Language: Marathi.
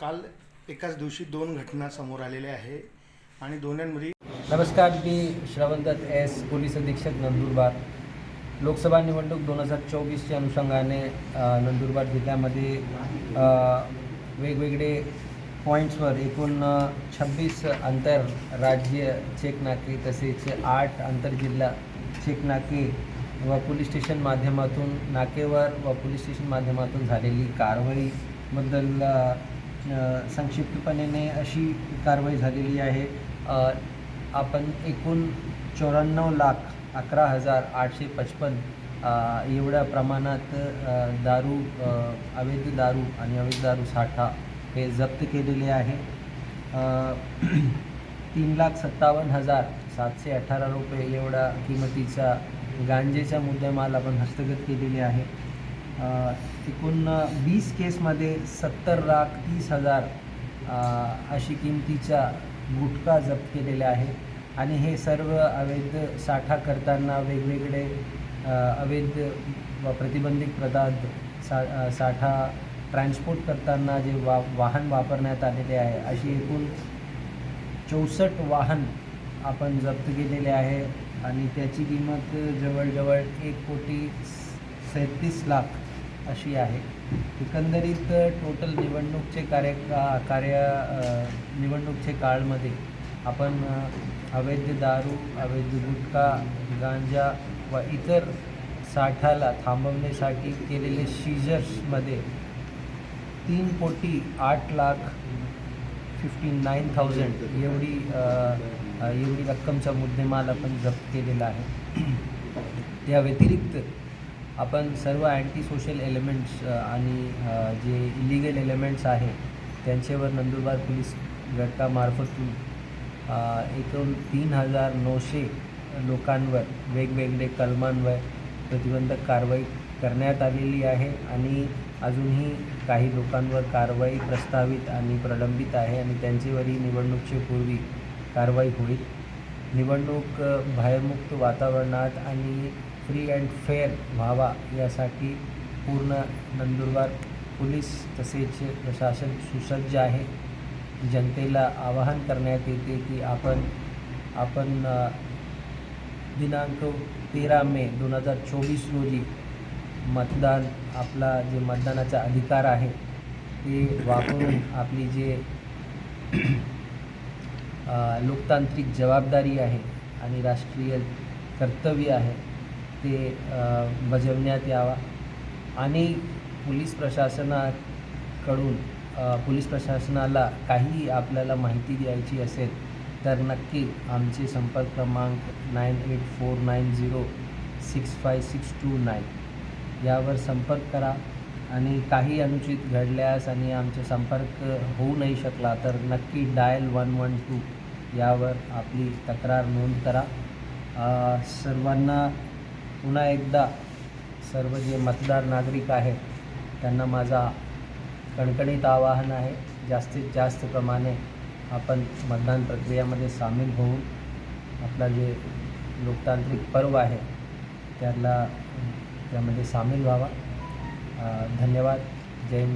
काल एकाच दिवशी दोन घटना समोर आलेल्या आहे आणि दोन्यांमध्ये नमस्कार मी श्रवणदत्त एस पोलीस अधीक्षक नंदुरबार. लोकसभा निवडणूक दोन हजार चोवीसच्या अनुषंगाने नंदुरबार जिल्ह्यामध्ये वेगवेगळे पॉईंट्सवर एकूण छब्बीस आंतर राज्य चेक नाके तसेच आठ आंतरजिल्हा चेक नाके व पोलीस स्टेशन माध्यमातून नाकेवर व पोलीस स्टेशन माध्यमातून झालेली कारवाई बद्दल संक्षिप्तपणे अशी कारवाई झालेली आहे. आपण एकूण चौऱ्याण्णव लाख अकरा हजार आठशे पचपन एवढ्या प्रमाणात दारू अवैध दारू आणि अवैध दारू साठा हे जप्त केलेले आहे. तीन लाख सत्तावन्न हजार सातशे अठरा रुपये एवढा किमतीचा गांजेचा मुद्देमाल आपण हस्तगत केलेले आहे. एकूण वीस केसमध्ये सत्तर लाख तीस हजार अशी किमतीचा गुटखा जप्त केलेला आहे आणि हे सर्व अवैध साठा करताना वेगवेगळे अवैध प्रतिबंधित पदार्थ सा साठा ट्रान्सपोर्ट करताना जे वा वाहन वापरण्यात आलेले आहे अशी एकूण चौसष्ट वाहन आपण जप्त केलेले आहे. आणि त्याची किंमत जवळजवळ एक कोटी सैतीस लाख अशी आहे. एकंदरीत टोटल निवडणूकचे कार्य का- कार्य निवडणूकचे काळमध्ये आपण अवैध दारू अवैध गुटखा गांजा व इतर साठाला थांबवण्यासाठी केलेले सीजर्समध्ये तीन कोटी आठ लाख फिफ्टी नाईन थाउजंड एवढी एवढी रक्कमचा मुद्देमाल आपण जप्त केलेला आहे. त्या व्यतिरिक्त आपण सर्व अँटी सोशल एलिमेंट्स आणि जे इलिगल एलिमेंट्स आहे त्यांच्यावर नंदुरबार पोलीस गटामार्फतून एकूण तीन हजार नऊशे लोकांवर वेगवेगळे कलमांवर प्रतिबंधक कारवाई करण्यात आलेली आहे आणि अजूनही काही लोकांवर कारवाई प्रस्तावित आणि प्रलंबित आहे आणि त्यांच्यावरही निवडणुकीच्या पूर्वी कारवाई होईल. निवडणूक भयमुक्त वातावरणात आणि फ्री अँड फेअर व्हावा यासाठी पूर्ण नंदुरबार पोलीस तसेच प्रशासन सुसज्ज आहे. जनतेला आवाहन करण्यात येते की आपण आपण दिनांक तेरा मे दोन हजार चोवीस रोजी मतदान आपला जे मतदानाचा अधिकार आहे ते वापरून आपली जे लोकतांत्रिक जबाबदारी आहे आणि राष्ट्रीय कर्तव्य आहे ते बजवण्यात बजावण्यात यावा. आणि पोलीस प्रशासनाकडून पोलीस प्रशासनाला काही आपल्याला माहिती द्यायची असेल तर नक्की आमचे संपर्क क्रमांक nine eight four nine zero six five six two nine. यावर संपर्क करा आणि काही अनुचित घडल्यास आणि आमचा संपर्क होऊ नाही शकला तर नक्की डायल वन वन टू यावर आपली तक्रार नोंद करा. सर्वांना पुन्हा एकदा सर्व जे मतदार नागरिक आहेत त्यांना माझा कणकणीत आवाहन आहे जास्तीत जास्त प्रमाणे आपण मतदान प्रक्रियामध्ये सामील होऊन आपला जे लोकतांत्रिक पर्व आहे त्याला त्यामध्ये सामील व्हावा. धन्यवाद. जय